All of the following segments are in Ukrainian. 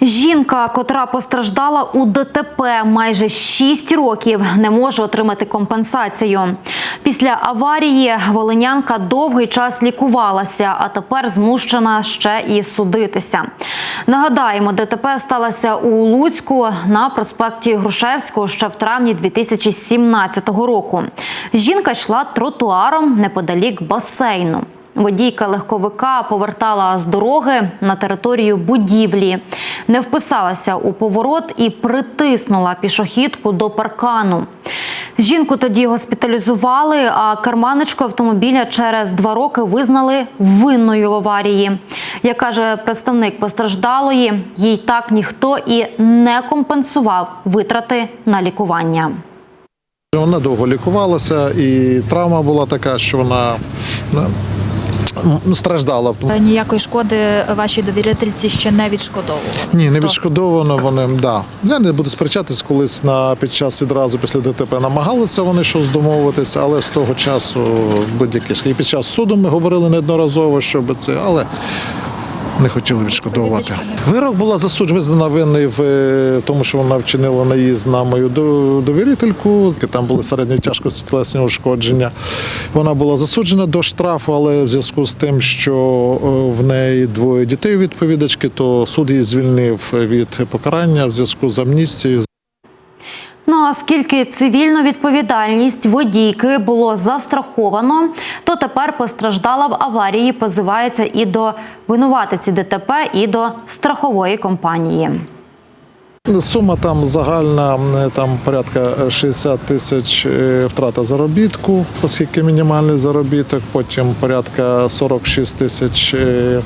Жінка, котра постраждала у ДТП майже 6 років, не може отримати компенсацію. Після аварії волинянка довгий час лікувалася, а тепер змушена ще і судитися. Нагадаємо, ДТП сталося у Луцьку на проспекті Грушевського ще в травні 2017 року. Жінка йшла тротуаром неподалік басейну. Водійка легковика повертала з дороги на територію будівлі, не вписалася у поворот і притиснула пішохідку до паркану. Жінку тоді госпіталізували, а керманичку автомобіля через два роки визнали винною в аварії. Як каже представник постраждалої, їй так ніхто і не компенсував витрати на лікування. Вона довго лікувалася, і травма була така, що вона ну, страждала. Е, Ніякої шкоди вашій довірительці ще не відшкодовували. Ні, не відшкодовано вони. Да. Я не буду сперечатись, колись на під час відразу після ДТП намагалися вони щось домовитися, але з того часу будь-які і під час суду ми говорили неодноразово, щоб це, але. Не хотіли відшкодовувати. Вирок була засуджена, визнана винною в е, тому, що вона вчинила наїзд на мою до- довірительку. Там були середньої тяжкості тілесні ушкодження. Вона була засуджена до штрафу, але в зв'язку з тим, що е, в неї двоє дітей відповідачки, то суд її звільнив від покарання в зв'язку з амністією. Ну а оскільки цивільну відповідальність водійки було застраховано, то тепер постраждала в аварії позивається і до винуватиці ДТП, і до страхової компанії. Сума там загальна там порядка 60 тисяч е, втрата заробітку, оскільки мінімальний заробіток, потім порядка 46 тисяч е,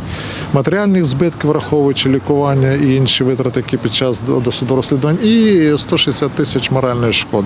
матеріальних збитків, враховуючи лікування і інші витрати, які під час досудового розслідування, і 160 тисяч моральної шкоди.